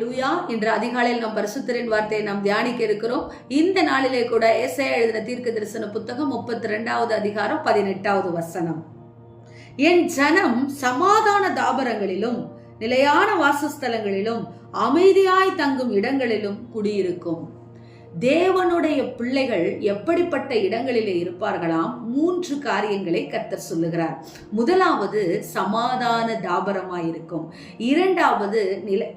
லூயா இன்று அதிகாலையில் நாம் பரிசுத்தரின் வார்த்தையை நாம் தியானிக்க இருக்கிறோம். இந்த நாளிலே கூட எஸ்ஐ எழுதின தீர்க்க தரிசன புத்தகம் முப்பத்தி ரெண்டாவது அதிகாரம் பதினெட்டாவது வசனம். என் ஜனம் சமாதான தாபரங்களிலும் நிலையான வாசஸ்தலங்களிலும் அமைதியாய் தங்கும் இடங்களிலும் குடியிருக்கும். தேவனுடைய பிள்ளைகள் எப்படிப்பட்ட இடங்களிலே இருப்பார்களாம்? மூன்று காரியங்களை கர்த்தர் சொல்லுகிறார். முதலாவது சமாதான தாபரமாயிருக்கும். இரண்டாவது நிலை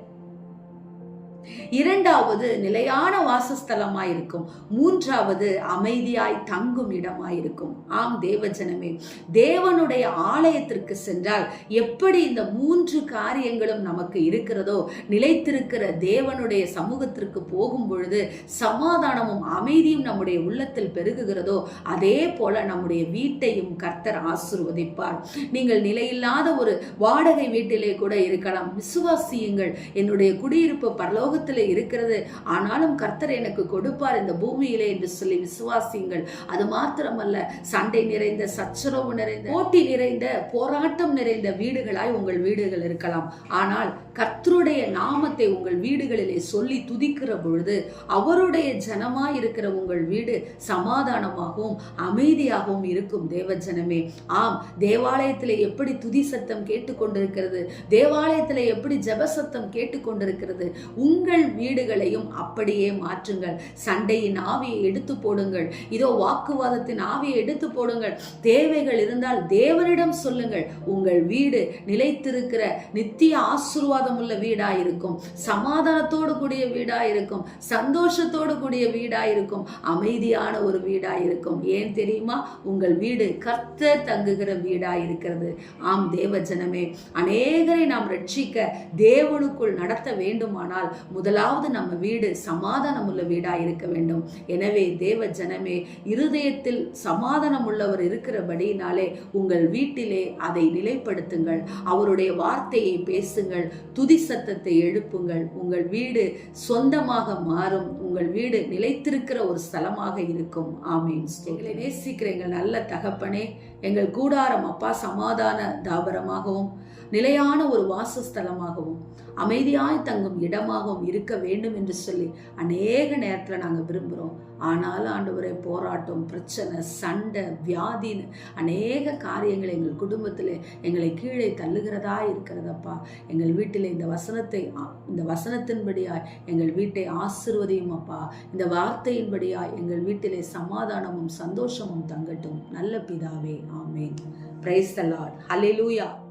இரண்டாவது நிலையான வாசஸ்தலமாயிருக்கும். மூன்றாவது அமைதியாய் தங்கும் இடமாயிருக்கும். ஆம் தேவஜனமே தேவனுடைய ஆலயத்திற்கு சென்றால் எப்படி இந்த மூன்று காரியங்களும் நமக்கு இருக்கிறதோ நிலைத்திருக்கிற தேவனுடைய சமூகத்திற்கு போகும் பொழுது சமாதானமும் அமைதியும் நம்முடைய உள்ளத்தில் பெருகுகிறதோ அதே போல நம்முடைய வீட்டையும் கர்த்தர் ஆசிர்வதிப்பார். நீங்கள் நிலையில்லாத ஒரு வாடகை வீட்டிலே கூட இருக்கலாம். விசுவாசியுங்கள். என்னுடைய குடியிருப்பு பரலோக பரலோகத்தில் இருக்கிறது. ஆனாலும் கர்த்தர் எனக்கு கொடுப்பார் இந்த பூமியிலே என்று சொல்லி விசுவாசியுங்கள். அது மாத்திரமல்ல சண்டை நிறைந்த சச்சரவு நிறைந்த போட்டி நிறைந்த போராட்டம் நிறைந்த வீடுகளாய் உங்கள் வீடுகள் இருக்கலாம். ஆனால் கர்த்தருடைய நாமத்தை உங்கள் வீடுகளிலே சொல்லி துதிக்கிற பொழுது அவருடைய ஜனமாய் இருக்கிற உங்கள் வீடு சமாதானமாகவும் அமைதியாகவும் இருக்கும். தேவ ஜனமே ஆம் தேவாலயத்தில் எப்படி துதி சத்தம் கேட்டுக்கொண்டிருக்கிறது? தேவாலயத்தில் எப்படி ஜெப சத்தம் கேட்டுக்கொண்டிருக்கிறது? உங்கள் வீடுகளையும் அப்படியே மாற்றுங்கள். சண்டையின் ஆவியை எடுத்து போடுங்கள். இதோ வாக்குவாதத்தின் ஆவியை எடுத்து போடுங்கள். தேவைகள் இருந்தால் தேவனிடம் சொல்லுங்கள். உங்கள் வீடு நிலைத்திருக்கிற நித்திய ஆசீர்வாதம் உள்ள வீடா இருக்கும் சமாதானத்தோடு கூடிய வீடா இருக்கும் சந்தோஷத்தோடு கூடிய வீடா இருக்கும் அமைதியான ஒரு வீடா இருக்கும் ஏன் தெரியுமா? உங்கள் வீடு கர்த்தர் தங்குகிற வீடா இருக்கிறது ஆம் தேவ ஜனமே அநேகரை நாம் ரட்சிக்க தேவனுக்குள் நடத்த வேண்டுமானால் முதலாவது நம்ம வீடு சமாதானம் உள்ள இருக்க வேண்டும். எனவே தேவ ஜனமே இருதயத்தில் சமாதானம் உள்ளவர் இருக்கிறபடியினாலே உங்கள் வீட்டிலே அதை நிலைப்படுத்துங்கள். அவருடைய வார்த்தையை பேசுங்கள். துதி சத்தத்தை எழுப்புங்கள். உங்கள் வீடு சொந்தமாக மாறும். உங்கள் வீடு நிலைத்திருக்கிற ஒரு ஸ்தலமாக இருக்கும். ஆமீன். எங்களை நேசிக்கிற எங்கள் நல்ல தகப்பனே எங்கள் கூடாரம் அப்பா சமாதான தாபரமாகவும் நிலையான ஒரு வாசஸ்தலமாகவும் அமைதியாய் தங்கும் இடமாகவும் இருக்க வேண்டும் என்று சொல்லி அநேக நேரத்தில் நாங்கள் விரும்புகிறோம் ஆனாலும் ஆண்டவரே போராட்டம் பிரச்சனை சண்டை வியாதின்னு அநேக காரியங்கள் எங்கள் குடும்பத்தில் எங்களை கீழே தள்ளுகிறதா இருக்கிறதப்பா. எங்கள் வீட்டில் இந்த வசனத்தை இந்த வசனத்தின்படியாய் எங்கள் வீட்டை ஆசிர்வதியும் அப்பா. இந்த வார்த்தையின்படியாய் எங்கள் வீட்டிலே சமாதானமும் சந்தோஷமும் தங்கட்டும். நல்ல பிதாவே ஆமேன். Praise the Lord